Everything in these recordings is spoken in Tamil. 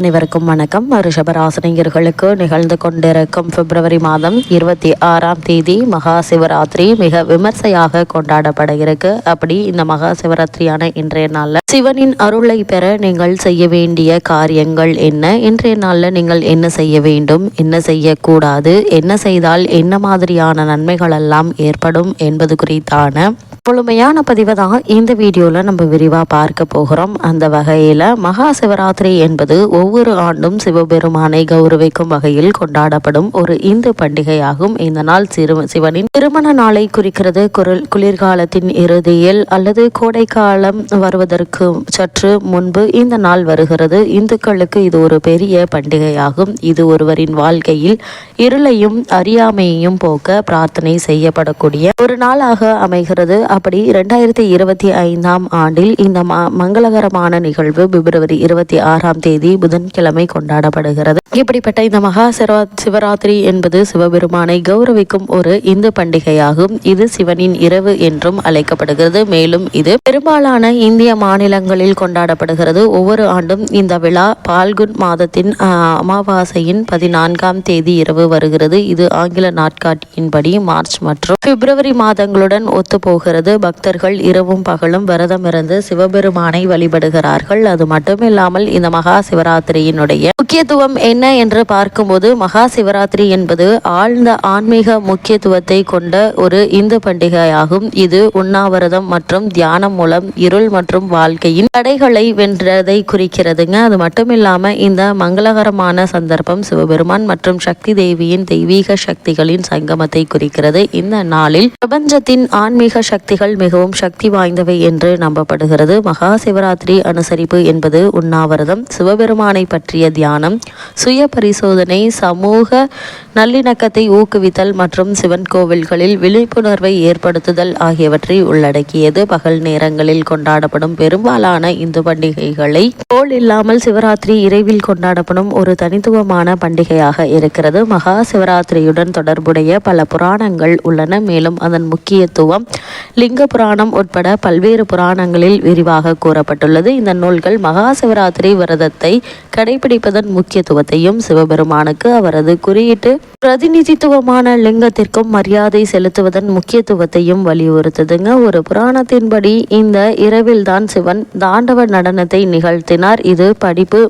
அனைவருக்கும் வணக்கம். ரிஷபராசினியர்களுக்கு நிகழ்ந்து கொண்டிருக்கும் பிப்ரவரி மாதம் இருபத்தி ஆறாம் தேதி மகா சிவராத்திரி மிக விமர்சையாக கொண்டாடப்பட இருக்கு அப்படி இந்த மகா சிவராத்திரியான இன்றைய நாளில் சிவனின் அருளை பெற நீங்கள் செய்ய வேண்டிய காரியங்கள் என்ன? இன்றைய நாளில் நீங்கள் என்ன செய்ய வேண்டும்? என்ன செய்யக்கூடாது? என்ன செய்தால் என்ன மாதிரியான நன்மைகள் எல்லாம் ஏற்படும் என்பது குறித்தான முழுமையான பதிவை தான் இந்த வீடியோவில் நம்ம விரிவாக பார்க்க போகிறோம். அந்த வகையில் மகா சிவராத்திரி என்பது ஒவ்வொரு ஆண்டும் சிவபெருமானை கௌரவிக்கும் வகையில் கொண்டாடப்படும் ஒரு இந்து பண்டிகையாகும். இந்த நாள் சிறு சிவனின் திருமண நாளை குறிக்கிறது. குரல் குளிர்காலத்தின் இறுதியில் அல்லது கோடைக்காலம் வருவதற்கு சற்று முன்பு இந்த நாள் வருகிறது. இந்துக்களுக்கு இது ஒரு பெரிய பண்டிகையாகும். இது ஒருவரின் வாழ்க்கையில் இருளையும் அறியாமையையும் போக்க பிரார்த்தனை செய்யப்படக்கூடிய ஒரு நாளாக அமைகிறது. அப்படி இரண்டாயிரத்தி இருபத்தி ஐந்தாம் ஆண்டில் இந்த மங்களகரமான நிகழ்வு பிப்ரவரி இருபத்தி ஆறாம் தேதி புதன்கிழமை கொண்டாடப்படுகிறது. இப்படிப்பட்ட இந்த மகா சிவா சிவராத்திரி என்பது சிவபெருமானை கௌரவிக்கும் ஒரு இந்து பண்டிகையாகும். இது சிவனின் இரவு என்றும் அழைக்கப்படுகிறது. மேலும் இது பெரும்பாலான இந்திய மாநிலங்களில் கொண்டாடப்படுகிறது. ஒவ்வொரு ஆண்டும் இந்த விழா பால்குன் மாதத்தின் அமாவாசையின் பதினான்காம் தேதி இரவு வருகிறது. இது ஆங்கில நாட்காட்டியின்படி மார்ச் மற்றும் பிப்ரவரி மாதங்களுடன் ஒத்துப்போகிறது. பக்தர்கள் இரவும் பகலும் விரதமிருந்து சிவபெருமானை வழிபடுகிறார்கள். அது மட்டுமில்லாமல் இந்த மகா சிவராத்திரி சிவராத்திரியினுடைய முக்கியத்துவம் என்ன என்று பார்க்கும்போது மகா சிவராத்திரி என்பது ஆழ்ந்த ஆன்மீக முக்கியத்துவத்தை கொண்ட ஒரு இந்து பண்டிகையாகும். இது உண்ணாவிரதம் மற்றும் தியானம் மூலம் இருள் மற்றும் வாழ்க்கையின் தடைகளை வென்றதை குறிக்கிறதுங்க. அது மட்டும் இல்லாம இந்த மங்களகரமான சந்தர்ப்பம் சிவபெருமான் மற்றும் சக்தி தேவியின் தெய்வீக சக்திகளின் சங்கமத்தை குறிக்கிறது. இந்த நாளில் பிரபஞ்சத்தின் ஆன்மீக சக்திகள் மிகவும் சக்தி வாய்ந்தவை என்று நம்பப்படுகிறது. மகா சிவராத்திரி அனுசரிப்பு என்பது உண்ணாவிரதம். சிவபெருமானை பற்றிய தியானம் சுய பரிசோதனை சமூக நல்லிணக்கத்தை ஊக்குவித்தல் மற்றும் சிவன் கோவில்களில் விழிப்புணர்வை ஏற்படுத்துதல் ஆகியவற்றை உள்ளடக்கியது. பகல் நேரங்களில் கொண்டாடப்படும் பெரும்பாலான இந்து பண்டிகைகளை போல் இல்லாமல் சிவராத்திரி இறைவில் கொண்டாடப்படும் ஒரு தனித்துவமான பண்டிகையாக இருக்கிறது. மகா சிவராத்திரியுடன் தொடர்புடைய பல புராணங்கள் உள்ளன. மேலும் அதன் முக்கியத்துவம் லிங்க புராணம் உட்பட பல்வேறு புராணங்களில் விரிவாக கூறப்பட்டுள்ளது. இந்த நூல்கள் மகா சிவராத்திரி விரதத்தை கடைபிடிப்பதன் முக்கியத்துவத்தையும் சிவபெருமானுக்கு அவரது குறியீட்டு பிரதிநிதித்துவமான லிங்கத்திற்கும் மரியாதை செலுத்துவதன் முக்கியத்துவத்தையும் வலியுறுத்துதுங்க. ஒரு புராணத்தின்படி இந்த இரவில்தான் சிவன் தாண்டவ நடனத்தை நிகழ்த்தினார். இது படிப்பு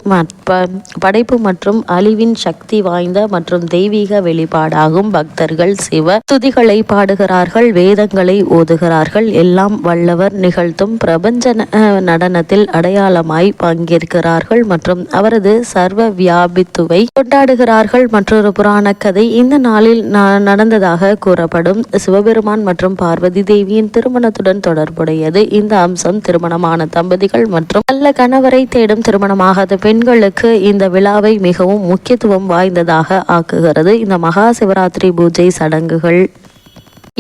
படைப்பு மற்றும் அழிவின் சக்தி வாய்ந்த மற்றும் தெய்வீக வெளிப்பாடாகும். பக்தர்கள் சிவ துதிகளை பாடுகிறார்கள் வேதங்களை ஓதுகிறார்கள். எல்லாம் வல்லவர் நிகழ்த்தும் பிரபஞ்ச நடனத்தில் அடையாளமாய் பங்கேற்கிறார்கள் மற்றும் அவரது சர்வ வியாபித்துவை கொண்டாடுகிறார்கள். மற்றொரு புராண கதை இந்த நாளில் நடந்ததாக கூறப்படும். சிவபெருமான் மற்றும் பார்வதி தேவியின் திருமணத்துடன் தொடர்புடையது. இந்த அம்சம் திருமணமான தம்பதிகள் மற்றும் நல்ல கணவரை தேடும் திருமணமாகாத பெண்களுக்கு இந்த விழாவை மிகவும் முக்கியத்துவம் வாய்ந்ததாக ஆக்குகிறது. இந்த மகா சிவராத்திரி பூஜை சடங்குகள்.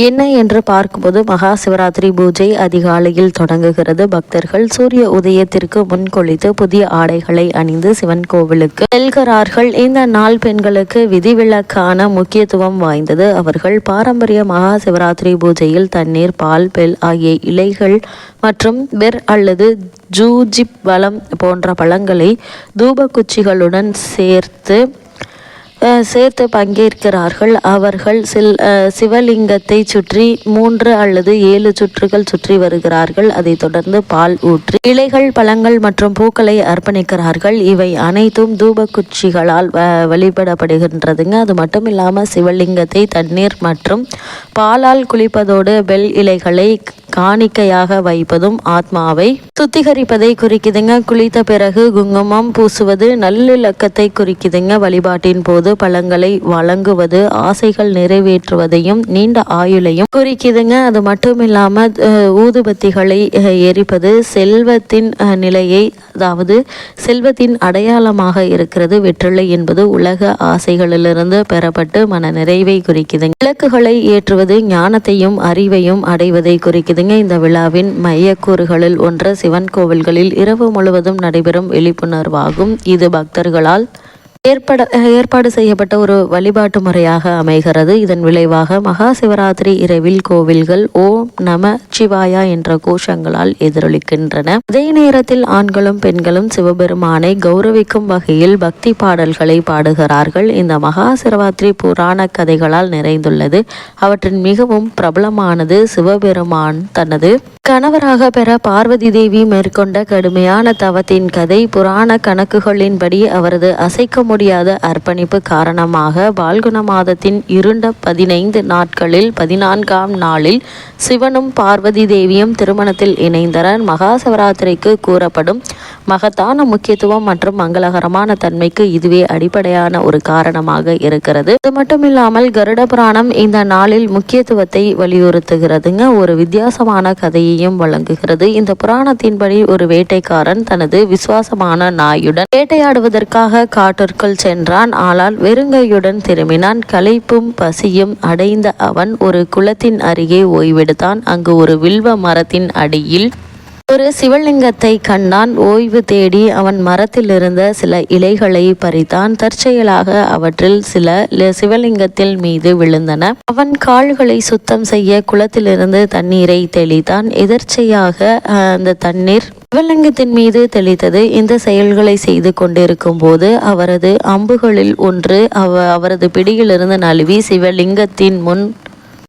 என்ன என்று பார்க்கும்போது மகா சிவராத்திரி பூஜை அதிகாலையில் தொடங்குகிறது. பக்தர்கள் சூரிய உதயத்திற்கு முன்கொழித்து புதிய ஆடைகளை அணிந்து சிவன் கோவிலுக்கு செல்கிறார்கள். இந்த நாள் பெண்களுக்கு விதிவிலக்கான முக்கியத்துவம் வாய்ந்தது. அவர்கள் பாரம்பரிய மகா சிவராத்திரி பூஜையில் தண்ணீர் பால் பெல் ஆகிய இலைகள் மற்றும் பெர் அல்லது ஜூஜிப் பலம் போன்ற பழங்களை தூபக்குச்சிகளுடன் சேர்த்து சேர்த்து பங்கேற்கிறார்கள். அவர்கள் சில் சிவலிங்கத்தை சுற்றி மூன்று அல்லது ஏழு சுற்றுகள் சுற்றி வருகிறார்கள். அதை தொடர்ந்து பால் ஊற்றி இலைகள் பழங்கள் மற்றும் பூக்களை அர்ப்பணிக்கிறார்கள். இவை அனைத்தும் தூபக்குச்சிகளால் வழிபடப்படுகின்றதுங்க. அது மட்டும் இல்லாமல் சிவலிங்கத்தை தண்ணீர் மற்றும் பாலால் குளிப்பதோடு பெல் இலைகளை காணிக்கையாக வைப்பதும் ஆத்மாவை சுத்திகரிப்பதை குறிக்குதுங்க. குளித்த பிறகு குங்குமம் பூசுவது நல்லிலக்கத்தை குறிக்குதுங்க. வழிபாட்டின் போது பழங்களை வழங்குவது ஆசைகள் நிறைவேற்றுவதையும் நீண்ட ஆயுளையும் குறிக்குதுங்க. அது மட்டும் இல்லாம ஊதுபத்திகளை எரிப்பது செல்வத்தின் நிலையை அதாவது செல்வத்தின் அடையாளமாக இருக்கிறது. வெற்றிலை என்பது உலக ஆசைகளிலிருந்து பெறப்பட்டு மன நிறைவை குறிக்குதுங்க. விளக்குகளை ஏற்றுவது ஞானத்தையும் அறிவையும் அடைவதை குறிக்குதுங்க. இந்த விழாவின் மையக்கூறுகளில் ஒன்று சிவன் கோவில்களில் இரவு முழுவதும் நடைபெறும் விழிப்புணர்வாகும். இது பக்தர்களால் ஏற்பட ஏற்பாடு செய்யப்பட்ட ஒரு வழிபாட்டு முறையாக அமைகிறது. இதன் விளைவாக மகா சிவராத்திரி இரவில் கோவில்கள் ஓம் நம சிவாயா என்ற கோஷங்களால் எதிரொலிக்கின்றன. அதே நேரத்தில் ஆண்களும் பெண்களும் சிவபெருமானை கௌரவிக்கும் வகையில் பக்தி பாடல்களை பாடுகிறார்கள். இந்த மகா சிவராத்திரி புராண கதைகளால் நிறைந்துள்ளது. அவற்றின் மிகவும் பிரபலமானது சிவபெருமான் தனது கணவராக பெற பார்வதி தேவி மேற்கொண்ட கடுமையான தவத்தின் கதை புராண கணக்குகளின்படி அவரது அசைக்க முடியாத அர்ப்பணிப்பு காரணமாக பால்குண மாதத்தின் இருண்ட பதினைந்து நாட்களில் பதினான்காம் நாளில் சிவனும் பார்வதி தேவியும் திருமணத்தில் இணைந்தனர். மகா சிவராத்திரிக்கு கூறப்படும் மகத்தான முக்கியத்துவம் மற்றும் மங்களகரமான தன்மைக்கு இதுவே அடிப்படையான ஒரு காரணமாக இருக்கிறது. அது மட்டுமில்லாமல் கருட புராணம் இந்த நாளில் முக்கியத்துவத்தை வலியுறுத்துகிறதுங்க. ஒரு வித்தியாசமான கதையையும் வழங்குகிறது. இந்த புராணத்தின்படி ஒரு வேட்டைக்காரன் தனது விசுவாசமான நாயுடன் வேட்டையாடுவதற்காக காட்டிற்குள் சென்றான். ஆனால் வெறுங்கையுடன் திரும்பினான். களைப்பும் பசியும் அடைந்த அவன் ஒரு குளத்தின் அருகே ஓய்வெடுத்தான். அங்கு ஒரு வில்வ மரத்தின் அடியில் ஒரு சிவலிங்கத்தை கண்டான். ஓய்வு தேடி அவன் மரத்தில் இருந்த சில இலைகளை பறித்தான். தற்செயலாக அவற்றில் சில சிவலிங்கத்தில் மீது விழுந்தன. அவன் கால்களை சுத்தம் செய்ய குளத்திலிருந்து தண்ணீரை தெளித்தான். எதிர்ச்சையாக அந்த தண்ணீர் சிவலிங்கத்தின் மீது தெளித்தது. இந்த செயல்களை செய்து கொண்டிருக்கும் போது அவரது அம்புகளில் ஒன்று அவ அவரது பிடியிலிருந்து நழுவி சிவலிங்கத்தின் முன்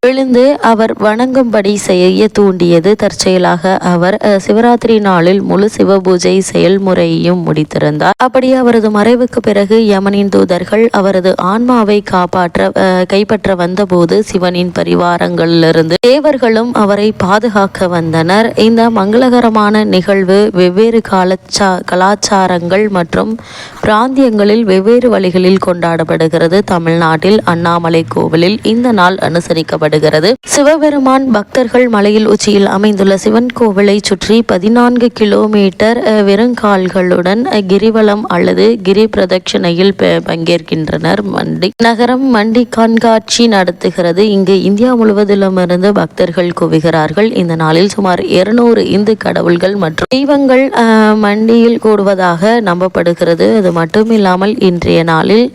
எழுந்து அவர் வணங்கும்படி செய்ய தூண்டியது தற்செயலாக அவர் சிவராத்திரி நாளில் முழு சிவபூஜை செயல்முறையையும் முடித்திருந்தார். அப்படி அவரது மறைவுக்கு பிறகு யமனின் தூதர்கள் அவரது ஆன்மாவை காப்பாற்ற கைப்பற்ற வந்தபோது சிவனின் பரிவாரங்களிலிருந்து தேவர்களும் அவரை பாதுகாக்க வந்தனர். இந்த மங்களகரமான நிகழ்வு வெவ்வேறு காலச்சா கலாச்சாரங்கள் மற்றும் பிராந்தியங்களில் வெவ்வேறு வழிகளில் கொண்டாடப்படுகிறது. தமிழ்நாட்டில் அண்ணாமலை கோவிலில் இந்த நாள் அனுசரிக்கப்படும் கொண்டாடப்படுகிறது சிவபெருமான் பக்தர்கள் மலையில் உச்சியில் அமைந்துள்ள சிவன் கோவிலை சுற்றி பதினான்கு கிலோமீட்டர் வெறுங்கால்களுடன் கிரிவலம் அல்லது கிரி பிரதட்சணையில் பங்கேற்கின்றனர் மண்டி. நகரம் மண்டி கண்காட்சி நடத்துகிறது. இங்கு இந்தியா முழுவதிலுமிருந்து பக்தர்கள் குவிகிறார்கள். இந்த நாளில் சுமார் இருநூறு இந்து கடவுள்கள் மற்றும் தெய்வங்கள் மண்டியில் கூடுவதாக நம்பப்படுகிறது. அது மட்டுமில்லாமல் இன்றைய நாளில்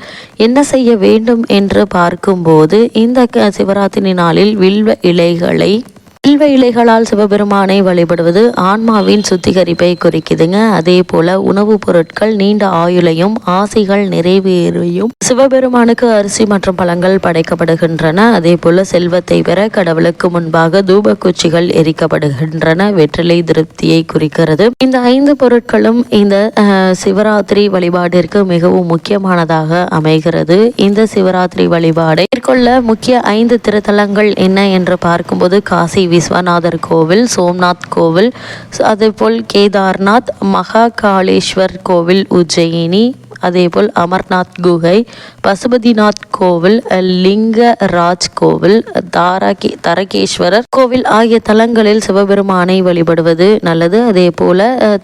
என்ன செய்ய வேண்டும் என்று பார்க்கும்போது இந்த சிவராத்திரி நாளில் வில்வ இலைகளை வில்வ இலைகளால் சிவபெருமானை வழிபடுவது ஆன்மாவின் சுத்திகரிப்பை குறிக்குதுங்க. அதே போல உணவுப் பொருட்கள் நீண்ட ஆயுளையும் ஆசைகள் நிறைவேறையும் சிவபெருமானுக்கு அரிசி மற்றும் பழங்கள் படைக்கப்படுகின்றன. அதே போல செல்வத்தை பெற கடவுளுக்கு முன்பாக தூபக்குச்சிகள் எரிக்கப்படுகின்றன. வெற்றிலை திருப்தியை குறிக்கிறது. இந்த ஐந்து பொருட்களும் இந்த சிவராத்திரி வழிபாட்டிற்கு மிகவும் முக்கியமானதாக அமைகிறது. இந்த சிவராத்திரி வழிபாடை மேற்கொள்ள முக்கிய ஐந்து திருத்தலங்கள் என்ன என்று பார்க்கும்போது காசி விஸ்வநாதர் கோவில் சோம்நாத் கோவில் அதேபோல் கேதார்நாத் மகாகாளேஸ்வர் கோவில் உஜ்ஜயினி அதேபோல் அமர்நாத் குகை பசுபதிநாத் கோவில் லிங்கராஜ் கோவில் தாராகி தாரகேஸ்வரர் கோவில் ஆகிய தலங்களில் சிவபெருமானை வழிபடுவது நல்லது. அதே போல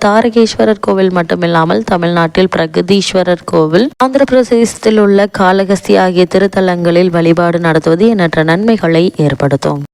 தாரகேஸ்வரர் கோவில் மட்டுமில்லாமல் தமிழ்நாட்டில் பிரகதீஸ்வரர் கோவில் ஆந்திர பிரதேசத்தில் உள்ள காலகஸ்தி ஆகிய திருத்தலங்களில் வழிபாடு நடத்துவது எண்ணற்ற நன்மைகளை ஏற்படுத்தும்.